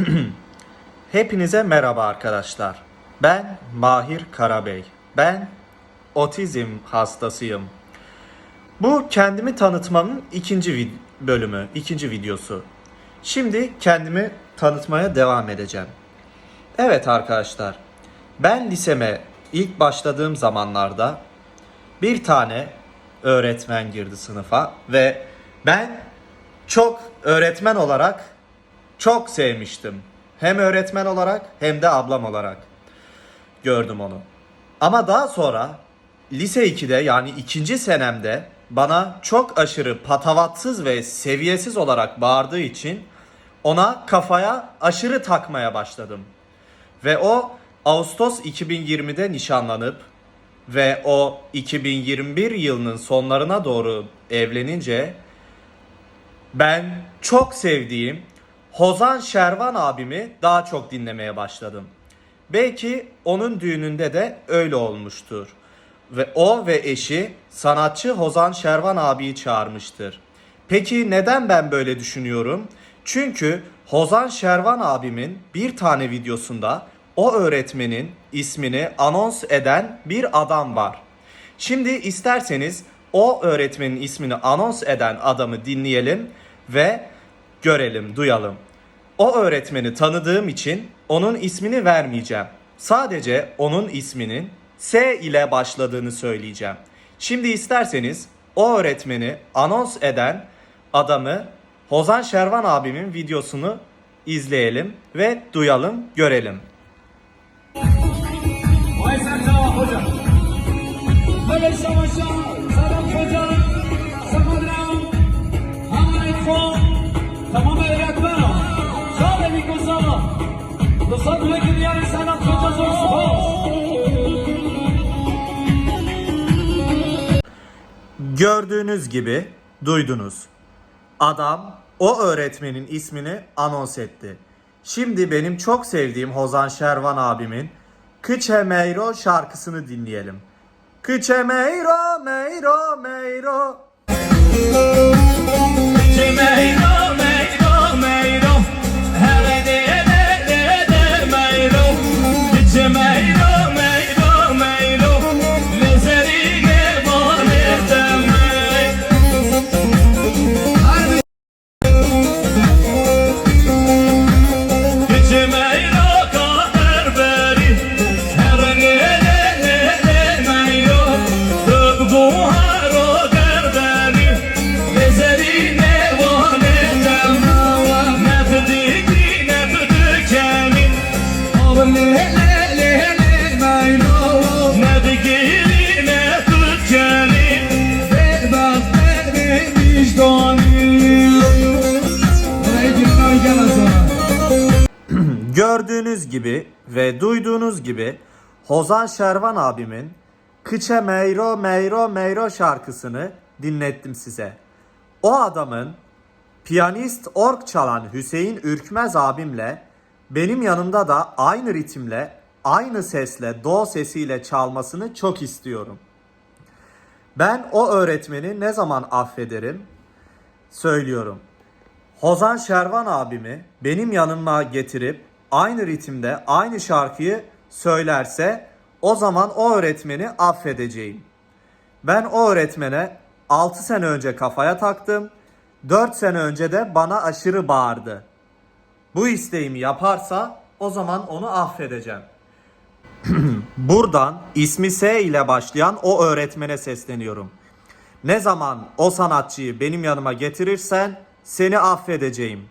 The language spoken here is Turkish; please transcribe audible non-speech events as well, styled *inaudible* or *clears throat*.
*clears throat* Hepinize merhaba arkadaşlar. Ben Mahir Karabey. Ben otizm hastasıyım. Bu kendimi tanıtmamın ikinci bölümü, ikinci videosu. Şimdi kendimi tanıtmaya devam edeceğim. Evet arkadaşlar, ben liseme ilk başladığım zamanlarda bir tane öğretmen girdi sınıfa ve ben çok öğretmen olarak çok sevmiştim. Hem öğretmen olarak hem de ablam olarak gördüm onu. Ama daha sonra lise 2'de yani ikinci senemde bana çok aşırı patavatsız ve seviyesiz olarak bağırdığı için ona kafaya aşırı takmaya başladım. Ve o Ağustos 2020'de nişanlanıp ve o 2021 yılının sonlarına doğru evlenince ben çok sevdiğim Hozan Şervan abimi daha çok dinlemeye başladım. Belki onun düğününde de öyle olmuştur. Ve o ve eşi sanatçı Hozan Şervan abiyi çağırmıştır. Peki neden ben böyle düşünüyorum? Çünkü Hozan Şervan abimin bir tane videosunda o öğretmenin ismini anons eden bir adam var. Şimdi isterseniz o öğretmenin ismini anons eden adamı dinleyelim ve görelim, duyalım. O öğretmeni tanıdığım için onun ismini vermeyeceğim. Sadece onun isminin S ile başladığını söyleyeceğim. Şimdi isterseniz o öğretmeni anons eden adamı Hozan Şervan abimin videosunu izleyelim ve duyalım, görelim. Vay sen hocam. Böyle savaşa, Gördüğünüz gibi duydunuz. Adam o öğretmenin ismini anons etti. Şimdi benim çok sevdiğim Hozan Şervan abimin Kıçe Meyro şarkısını dinleyelim. Kıçe Meyro Meyro Gördüğünüz gibi ve duyduğunuz gibi Hozan Şervan abimin Kıçe Meyro Meyro Meyro şarkısını dinlettim size. O adamın piyanist org çalan Hüseyin Ürkmez abimle benim yanımda da aynı ritimle, aynı sesle, do sesiyle çalmasını çok istiyorum. Ben o öğretmeni ne zaman affederim? Söylüyorum. Hozan Şervan abimi benim yanıma getirip aynı ritimde aynı şarkıyı söylerse o zaman o öğretmeni affedeceğim. Ben o öğretmene 6 sene önce kafaya taktım. 4 sene önce de bana aşırı bağırdı. Bu isteğimi yaparsa o zaman onu affedeceğim. *clears throat* Buradan ismi S ile başlayan o öğretmene sesleniyorum. Ne zaman o sanatçıyı benim yanıma getirirsen seni affedeceğim.